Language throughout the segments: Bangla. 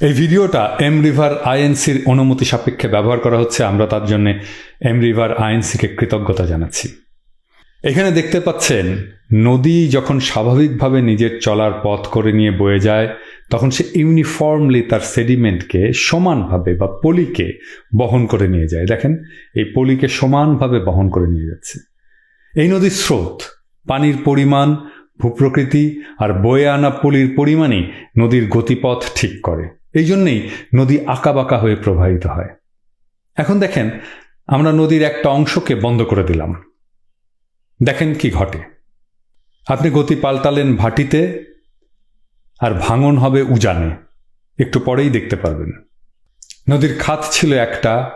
এই ভিডিওটা এম রিভার আইএনসির অনুমতি সাপেক্ষে ব্যবহার করা হচ্ছে। আমরা তার জন্য এম রিভার আইএনসিকে কৃতজ্ঞতা জানাচ্ছি। এখানে দেখতে পাচ্ছেন, নদী যখন স্বাভাবিকভাবে নিজের চলার পথ করে নিয়ে বয়ে যায়, তখন সে ইউনিফর্মলি তার সেডিমেন্টকে সমানভাবে বা পলিকে বহন করে নিয়ে যায়। দেখেন, এই পলিকে সমানভাবে বহন করে নিয়ে যাচ্ছে। এই নদীর স্রোত, পানির পরিমাণ, ভূপ্রকৃতি আর বয়ে আনা পলির পরিমাণই নদীর গতিপথ ঠিক করে। এই জন্যেই নদী আঁকাবাঁকা হয়ে প্রবাহিত হয়। এখন দেখেন, আমরা নদীর একটা অংশকে বন্ধ করে দিলাম। দেখেন কি ঘটে। আপনি গতি পাল্টালেন ভাটিতে আর ভাঙন হবে উজানে। একটু পরেই দেখতে পারবেন। নদীর খাত ছিল একটা,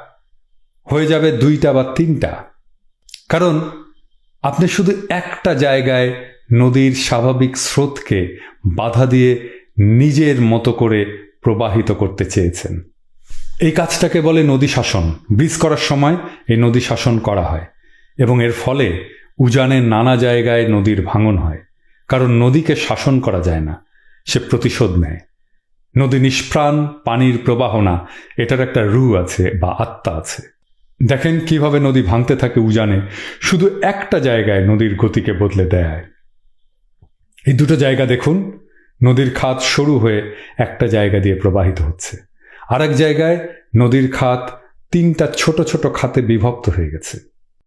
হয়ে যাবে দুইটা বা তিনটা। কারণ আপনি শুধু একটা জায়গায় নদীর স্বাভাবিক স্রোতকে বাধা দিয়ে নিজের মতো করে প্রবাহিত করতে চেয়েছেন। এই কাজটাকে বলে নদী শাসন। ব্রিজ করার সময় এই নদী শাসন করা হয় এবং এর ফলে উজানের নানা জায়গায় নদীর ভাঙন হয়। কারণ নদীকে শাসন করা যায় না, সে প্রতিশোধ নেয়। নদী নিষ্প্রাণ, পানির প্রবাহ না, এটার একটা রু আছে বা আত্মা আছে। দেখেন কীভাবে নদী ভাঙতে থাকে উজানে। শুধু একটা জায়গায় নদীর গতিকে বদলে দেয়। এই দুটো জায়গা দেখুন। নদীর খাত সরু হয়ে একটা জায়গা দিয়ে প্রবাহিত হচ্ছে। আর জায়গায় নদীর খাত তিনটা ছোট ছোট খাতে বিভক্ত হয়ে গেছে।